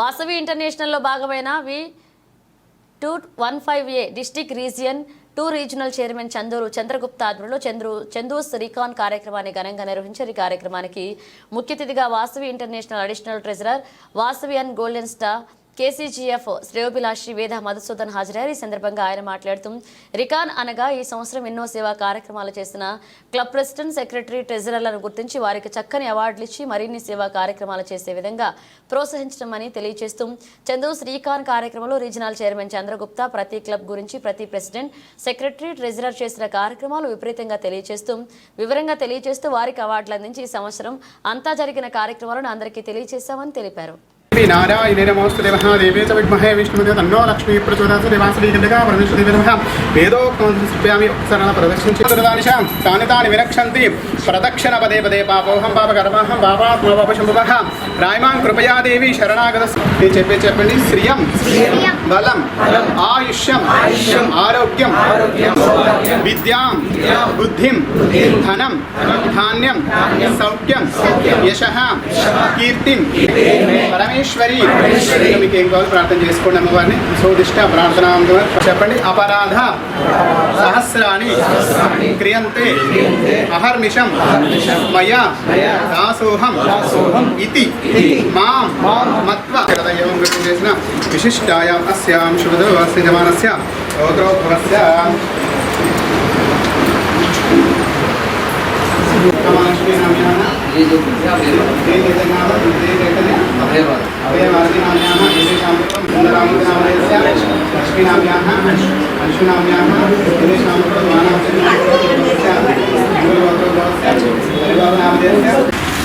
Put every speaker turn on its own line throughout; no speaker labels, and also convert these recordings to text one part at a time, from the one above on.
వాసవి ఇంటర్నేషనల్లో భాగమైన V two one five A district region two regional chairman Chanduru Chandragupta ఆధ్వర్యంలో Chandru Chandu's recon కార్యక్రమాన్ని ఘనంగా నిర్వహించారు. ఈ కార్యక్రమానికి ముఖ్య అతిథిగా Vasavi international additional treasurer Vasavi and golden star KCGF శ్రేయోభిలాషి వేద మధుసూదన్ హాజరయ్యారు. ఈ సందర్భంగా ఆయన మాట్లాడుతూ రికాన్ అనగా ఈ సంవత్సరం ఎన్నో సేవా కార్యక్రమాలు చేసిన క్లబ్ ప్రెసిడెంట్ సెక్రటరీ ట్రెజరర్లను గుర్తించి వారికి చక్కని అవార్డులు ఇచ్చి మరిన్ని సేవా కార్యక్రమాలు చేసే విధంగా ప్రోత్సహించడమని తెలియజేస్తూ చందు శ్రీకాన్ కార్యక్రమంలో రీజనల్ చైర్మన్ చంద్రగుప్త ప్రతి క్లబ్ గురించి ప్రతి ప్రెసిడెంట్ సెక్రటరీ ట్రెజరర్ చేసిన కార్యక్రమాలు విపరీతంగా తెలియజేస్తూ వివరంగా తెలియజేస్తూ వారికి అవార్డులు అందించి ఈ సంవత్సరం అంతా జరిగిన కార్యక్రమాలను అందరికీ తెలియజేశామని తెలిపారు.
నారాయణ నమోస్తుతే మహాదేవే చ విద్మహే విష్ణుమతే తన్నో లక్ష్మీ ప్రచోదయాత్ దేవాసురీ గంటగా పరమేశ్వరి నమః. వేదోక్తం స్థాపయామి సరళ ప్రదక్షించి తాని తాని విరక్షంతి. ప్రదక్షిణ పదే పదే పాపోహం పాపకర్మాహం పాపాత్మ పాప శంభవః. రాయమాన్ కృపయా దేవి శరణాగత నేను చెప్పే చెప్పండి? శ్రియం. బలం. ఆయుష్యం. ఆరోగ్యం. విద్యాం. బుద్ధిం. ధనం. ధాన్యం. సౌఖ్యం. యశ. కీర్తిం. పరమేశ్వరి. ఇంకా మీకు ఏం కావాలో ప్రార్థన చేసుకోండి అమ్మవారిని. సోదిష్ట ప్రార్థన చెప్పండి అపరాధ సహస్రాన్ని క్రియంతే అహర్నిషం మయా దాసోహం ఇది మాం మత్వ. ఏం గుర్తు చేసిన విశిష్టాయాం అస్యాం శుభదో అస్య జమానస్య గోత్రోద్భవస్య కమాలక్ష్మీనామ్యాన దేజనామ దేజేతనే అభయవాదినామ్యాः ఏషాం సుందరామునామయస్య లక్ష్మీనామ్యాः అశ్వినామ్యాः ఏషాం మానవస్య గురువోత్రోభవస్య హరిబాబునామధేయస్య
ఇక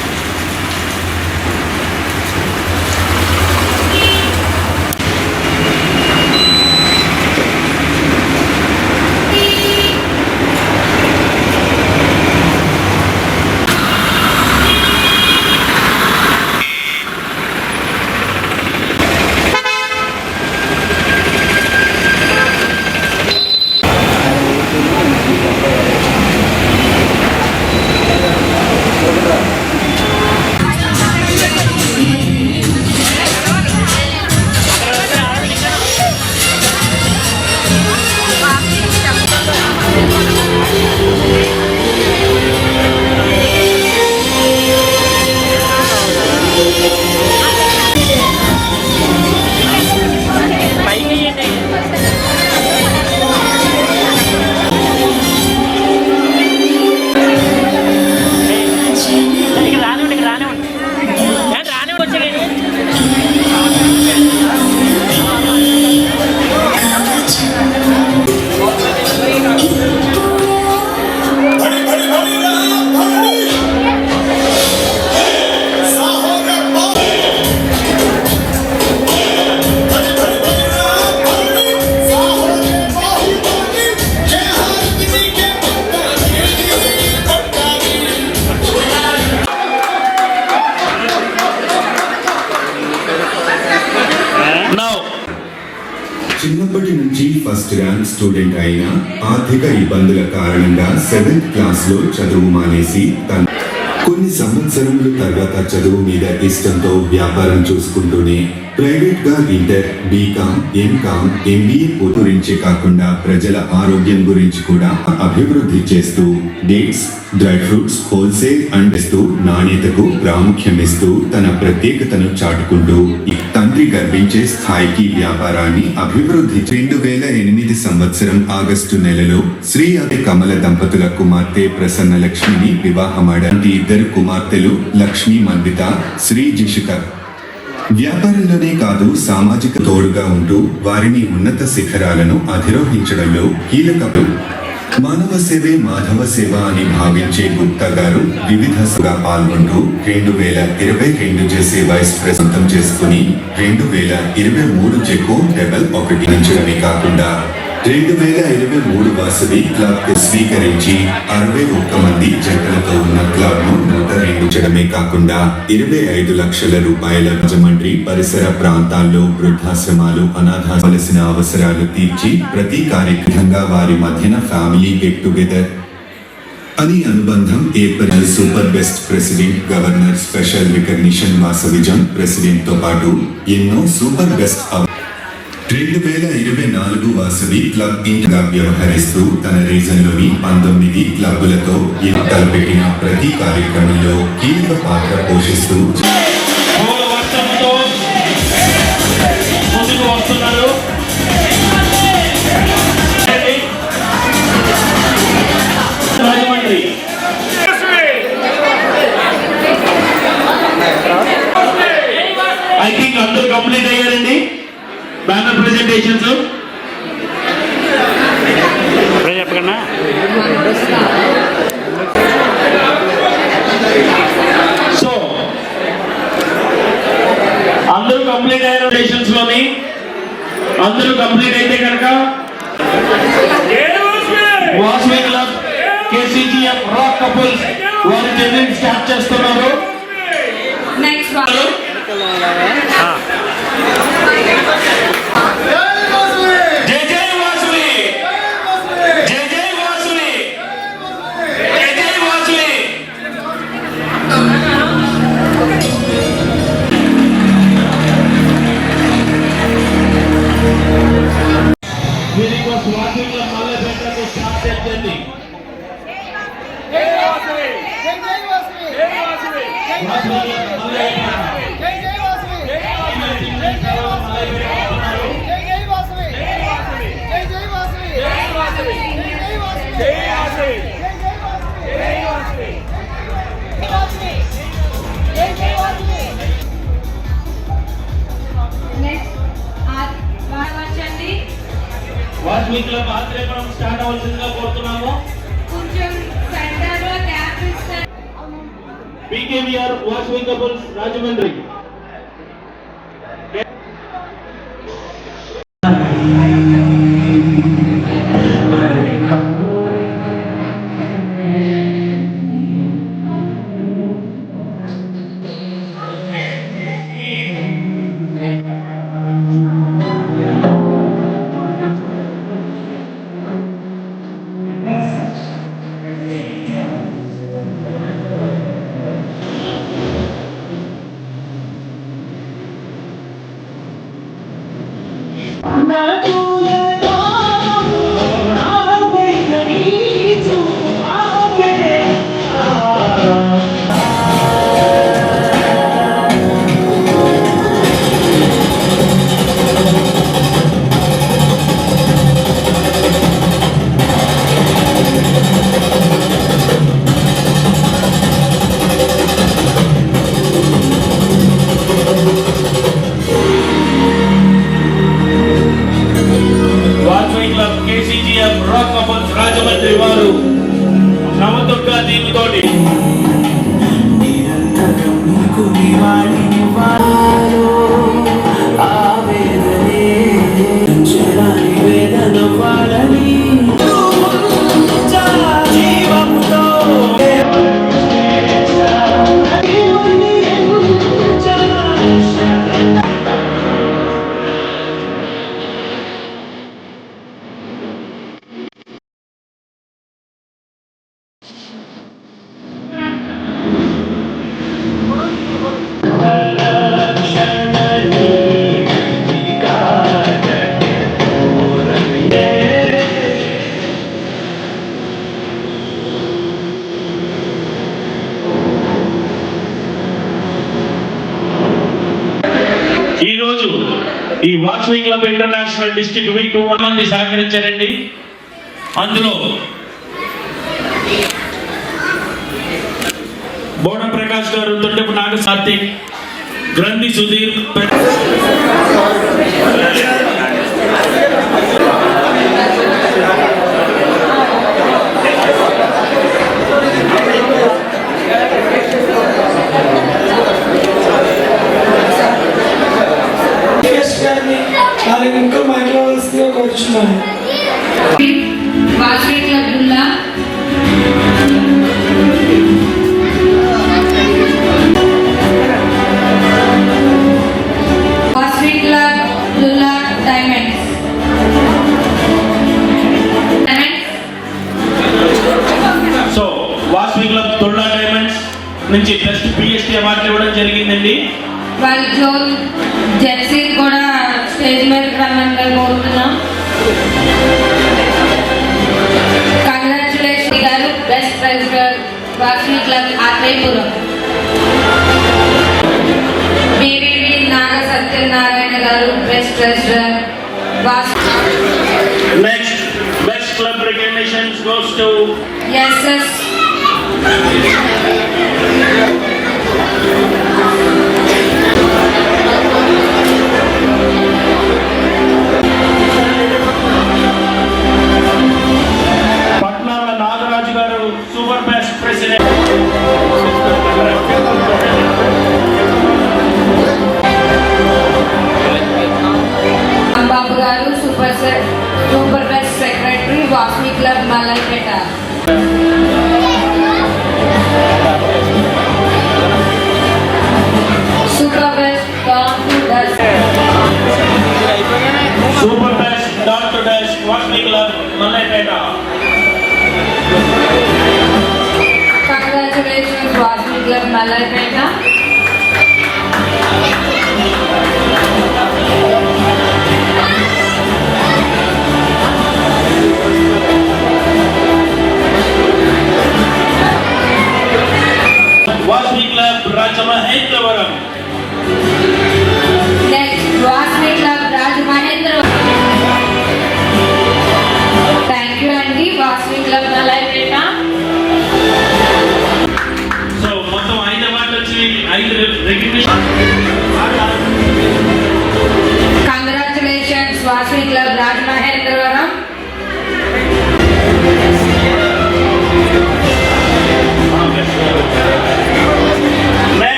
చిన్నప్పటి నుంచి ఫస్ట్ ర్యాంక్ స్టూడెంట్ అయిన ఆర్థిక ఇబ్బందుల కారణంగా సెవెంత్ క్లాస్లో చదువు మానేసి తన కొన్ని సంవత్సరముల తర్వాత చదువు మీద ఇష్టంతో వ్యాపారం చూసుకుంటూనే ప్రైవేట్గా ఇంటర్ బీకామ్ ఎంకామ్ ఎంబీఏ గురించి కాకుండా ప్రజల ఆరోగ్యం గురించి కూడా అభివృద్ధి చేస్తూ dates dry fruits wholesale and ఇస్తూ నాణ్యతకు ప్రాముఖ్యమిస్తూ తన ప్రత్యేకతను చాటుకుంటూ మంత్రి గర్వించే స్థాయికి వ్యాపారాన్ని అభివృద్ధి రెండు వేల ఎనిమిది సంవత్సరం ఆగస్టు నెలలో శ్రీ అతి కమల దంపతుల కుమార్తె ప్రసన్న లక్ష్మిని వివాహమాడంటి ఇద్దరు కుమార్తెలు లక్ష్మి మందిత శ్రీ జిషిక. వ్యాపారంలోనే కాదు సామాజిక తోడుగా ఉంటూ వారిని ఉన్నత శిఖరాలను అధిరోహించడంలో కీలకం మానవ సేవే మాధవ సేవ అని భావించే గుప్తా గారు వివిధ పాల్గొంటూ రెండు వేల ఇరవై రెండు చేసే వైస్ ప్రసంతం చేసుకుని రెండు వేల ఇరవై మూడు చెక్కు డెబల్ ఒకటి నుంచడమే కాకుండా రెండు వేల ఇరవై మూడు వాసవి క్లబ్ స్వీకరించి అరవై ఒక్క మంది జట్లతో ఉన్న క్లబ్ను కాకుండా ఇరవై ఐదు లక్షల రూపాయల రాజమండ్రి పరిసర ప్రాంతాల్లో వృద్ధాశ్రమాలు అనాథాల్సిన అవసరాలు తీర్చి ప్రతి కార్యక్రమంగా వారి మధ్యన ఫ్యామిలీ గెట్ టుగెదర్ అని అనుబంధం ఏర్పడిన super best president governor special recognition వాసవిజం ప్రెసిడెంట్తో పాటు ఎన్నో సూపర్ బెస్ట్ అవ- రెండు వేల ఇరవై నాలుగు వాసవి క్లబ్ ఇంటిగా వ్యవహరిస్తూ తన రీజన్లోని పంతొమ్మిది క్లబ్బులతో ఇది తలపెట్టిన ప్రతి కార్యక్రమంలో కీలక పాత్ర పోషిస్తూ
వస్తున్నారు. ఐ థింక్ అందరూ కంప్లీట్ అయ్యారండి. బ్యానర్ ప్రెజెంటేషన్స్ చెప్పకన్నా సో అందరూ కంప్లీట్ అయ్యారు స్టేషన్స్లోని అందరూ కంప్లీట్ అయితే కనుక Vasavi club KCGF rock couples వారి జర్నీ స్టార్ట్ చేస్తున్నారు.
నెక్స్ట్
క్లబ్ ఆత్రేయపురం స్టార్ట్ అవ్వాల్సిందిగా కోరుతున్నాము.
PKVR Vasavi couples
Rajahmundry. Vasavi వారు నవదుర్గా దీనితోటి ఈ Vasavi club international district week మంది సహకరించారండి. అందులో బోడ ప్రకాష్ గారు తొట్టపు నాగ కార్తీక్ గ్రంథి సుధీర్ పె-
గెస్ట్ గారిని వాళ్ళని ఇంకో మాట్లాడవలసిందిగా కోరుచున్నాను
వాసవి క్లబ్ జిల్లా వాసవి క్లబ్ జిల్లా డైమండ్స్ డైమండ్స్
సో నుంచి బెస్ట్ పిఎస్టీ అవార్డు ఇవ్వడం జరిగిందండి.
వాళ్ళు జోన్ జెర్సీ కూడా స్టేజ్ మీద రమ్మని కోరుతున్నాం. కంగ్రాచులేషన్ గారు best president Vasavi club Atreyapuram BVV Naga Satyanarayana గారు
best president next best club recognitions goes to
SS Vasavi club
Mallaipeta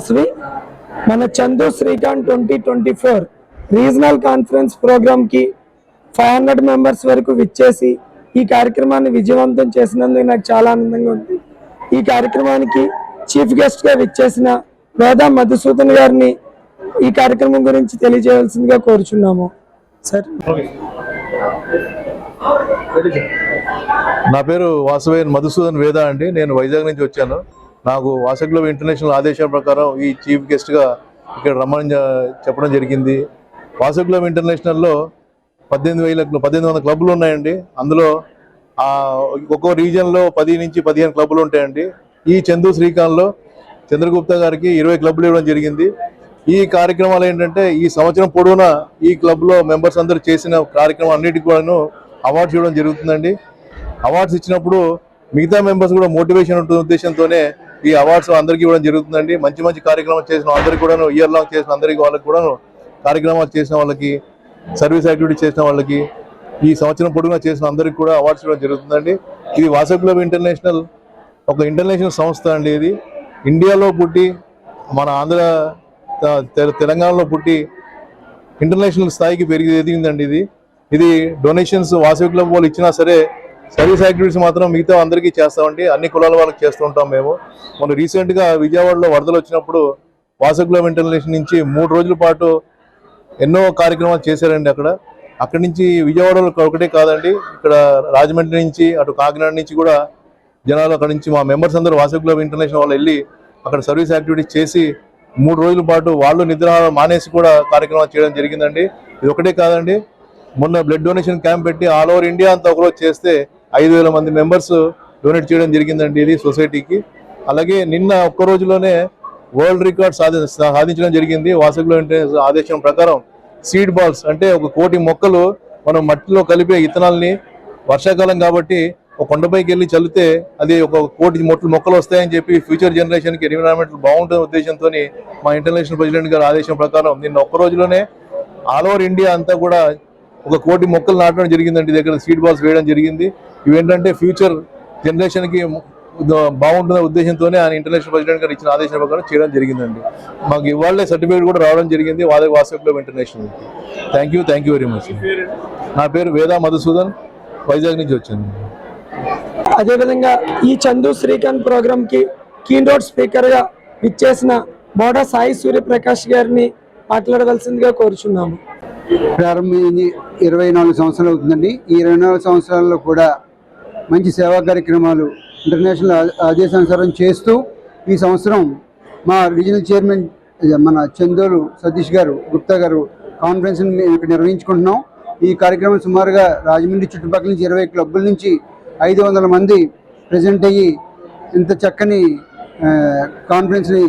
Vasavi. మన Chandu Srikanth twenty twenty four regional conference ప్రోగ్రామ్కి five hundred members వరకు విచ్చేసి ఈ కార్యక్రమాన్ని విజయవంతం చేసినందుకు నాకు చాలా ఆనందంగా ఉంది. ఈ కార్యక్రమానికి చీఫ్ గెస్ట్గా విచ్చేసిన వేద మధుసూదన్ గారిని ఈ కార్యక్రమం గురించి తెలియజేయాల్సిందిగా కోరుచున్నాము. సార్.
నా పేరు వాసువేన్ మధుసూదన్ వేద అండి. నేను వైజాగ్ నుంచి వచ్చాను. నాకు వాసగ్లో ఇంటర్నేషనల్ ఆదేశాల ప్రకారం ఈ చీఫ్ గెస్ట్గా ఇక్కడ రమ్మని చెప్పడం జరిగింది. వాసగ్లో ఇంటర్నేషనల్లో పద్దెనిమిది వేల పద్దెనిమిది వందల క్లబ్లు ఉన్నాయండి. అందులో ఒక్కో రీజన్లో పది నుంచి పదిహేను క్లబ్లు ఉంటాయండి. ఈ చందు శ్రీకాంత్లో చంద్రగుప్త గారికి ఇరవై క్లబ్లు ఇవ్వడం జరిగింది. ఈ కార్యక్రమాలు ఏంటంటే ఈ సంవత్సరం పొడవునా ఈ క్లబ్లో మెంబర్స్ అందరూ చేసిన కార్యక్రమం అన్నిటికీ కూడాను అవార్డ్స్ ఇవ్వడం జరుగుతుందండి. అవార్డ్స్ ఇచ్చినప్పుడు మిగతా మెంబర్స్ కూడా మోటివేషన్ ఉంటుంది ఉద్దేశంతోనే ఈ అవార్డ్స్ అందరికీ ఇవ్వడం జరుగుతుందండి. మంచి మంచి కార్యక్రమాలు చేసిన అందరికీ కూడాను ఇయర్ లాంగ్ చేసిన అందరికీ వాళ్ళకి కూడాను కార్యక్రమాలు చేసిన వాళ్ళకి సర్వీస్ యాక్టివిటీ చేసిన వాళ్ళకి ఈ సంవత్సరం పొడుగునా చేసిన అందరికీ కూడా అవార్డ్స్ ఇవ్వడం జరుగుతుందండి. ఇది వాసప్ క్లబ్ ఇంటర్నేషనల్ ఒక ఇంటర్నేషనల్ సంస్థ అండి ఇది. ఇండియాలో పుట్టి మన ఆంధ్ర తె- తెలంగాణలో పుట్టి ఇంటర్నేషనల్ స్థాయికి పెరిగి ఎదిగిందండి ఇది. ఇది డొనేషన్స్ వాసవి క్లబ్ వాళ్ళు ఇచ్చినా సరే సర్వీస్ యాక్టివిటీస్ మాత్రం మిగతా అందరికీ చేస్తామండి. అన్ని కులాల వాళ్ళకి చేస్తూ ఉంటాం మేము. మొన్న రీసెంట్గా విజయవాడలో వరదలు వచ్చినప్పుడు వాసవి ఇంటర్నేషన్ నుంచి మూడు రోజుల పాటు ఎన్నో కార్యక్రమాలు చేశారండి అక్కడ. అక్కడి నుంచి విజయవాడలో ఒకటే కాదండి ఇక్కడ రాజమండ్రి నుంచి అటు కాకినాడ నుంచి కూడా జనాలు అక్కడ నుంచి మా మెంబర్స్ అందరూ వాసవి ఇంటర్నేషన్ ఇంటర్నేషనల్ వాళ్ళు వెళ్ళి అక్కడ సర్వీస్ యాక్టివిటీస్ చేసి మూడు రోజుల పాటు వాళ్ళు నిద్రాహారం మానేసి కూడా కార్యక్రమాలు చేయడం జరిగిందండి. ఇది ఒకటే కాదండి మొన్న బ్లడ్ డొనేషన్ క్యాంప్ పెట్టి ఆల్ ఓవర్ ఇండియా అంతా ఒకరోజు చేస్తే ఐదు వేల మంది మెంబర్స్ డొనేట్ చేయడం జరిగిందండి ఇది సొసైటీకి అలాగే నిన్న ఒక్క రోజులోనే వరల్డ్ రికార్డ్ సాధి సాధించడం జరిగింది. వాసవిలో ఆదేశం ప్రకారం సీడ్ బాల్స్ అంటే ఒక కోటి మొక్కలు మనం మట్టిలో కలిపే ఇత్తనాల్ని వర్షాకాలం కాబట్టి ఒక కొండపైకి వెళ్ళి చల్లితే అది ఒక కోటి మొట్లు మొక్కలు వస్తాయని చెప్పి ఫ్యూచర్ జనరేషన్కి ఎన్విరాన్మెంట్ బాగుంటుంది ఉద్దేశంతో మా ఇంటర్నేషనల్ ప్రెసిడెంట్ గారి ఆదేశం ప్రకారం నిన్న ఒక్క రోజులోనే ఆల్ ఓవర్ ఇండియా అంతా కూడా ఒక కోటి మొక్కలు నాటడం జరిగిందండి. దగ్గర సీడ్ బాల్స్ వేయడం జరిగింది. ఇవేంటంటే ఫ్యూచర్ జనరేషన్కి ఉద- బాగుంటుందనే ఉద్దేశంతోనే ఆయన ఇంటర్నేషనల్ ప్రెసిడెంట్ గారు ఇచ్చిన ఆదేశాల ప్రకారం చేయడం జరిగిందండి. మాకు ఇవాళ సర్టిఫికేట్ కూడా రావడం జరిగింది. వాదే WhatsApp club international thank you thank you very much నా పేరు వేదా మధుసూదన్. వైజాగ్ నుంచి వచ్చాను.
అదేవిధంగా ఈ చందు శ్రీకాంత్ ప్రోగ్రామ్కి కీనోట్ స్పీకర్గా విచ్చేసిన బోడా సాయి సూర్యప్రకాష్ గారిని మాట్లాడవలసిందిగా కోరుచున్నాము.
ప్రారంభించి ఇరవై నాలుగు సంవత్సరాలు అవుతుందండి. ఈ ఇరవై నాలుగు సంవత్సరాల్లో కూడా మంచి సేవా కార్యక్రమాలు ఇంటర్నేషనల్ ఆదేశానుసారం చేస్తూ ఈ సంవత్సరం మా రీజనల్ చైర్మన్ మన చందోలు సతీష్ గారు గుప్తా గారు కాన్ఫరెన్స్ని మేము ఇక్కడ నిర్వహించుకుంటున్నాం. ఈ కార్యక్రమం సుమారుగా రాజమండ్రి చుట్టుపక్కల నుంచి ఇరవై క్లబ్బుల నుంచి ఐదు వందల మంది ప్రజెంట్ అయ్యి ఇంత చక్కని కాన్ఫరెన్స్ని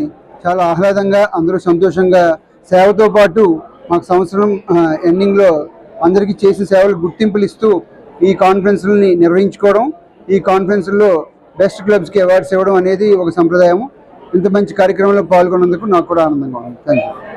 చాలా ఆహ్లాదంగా అందరూ సంతోషంగా సేవతో పాటు మాకు సంవత్సరం ఎండింగ్లో అందరికీ చేసిన సేవలు గుర్తింపులు ఇస్తూ ఈ కాన్ఫరెన్స్లని నిర్వహించుకోవడం ఈ కాన్ఫరెన్స్లో బెస్ట్ క్లబ్స్కి అవార్డ్స్ ఇవ్వడం అనేది ఒక సంప్రదాయం ఇంత మంచి కార్యక్రమంలో పాల్గొన్నందుకు నాకు కూడా ఆనందంగా ఉంది. Thank you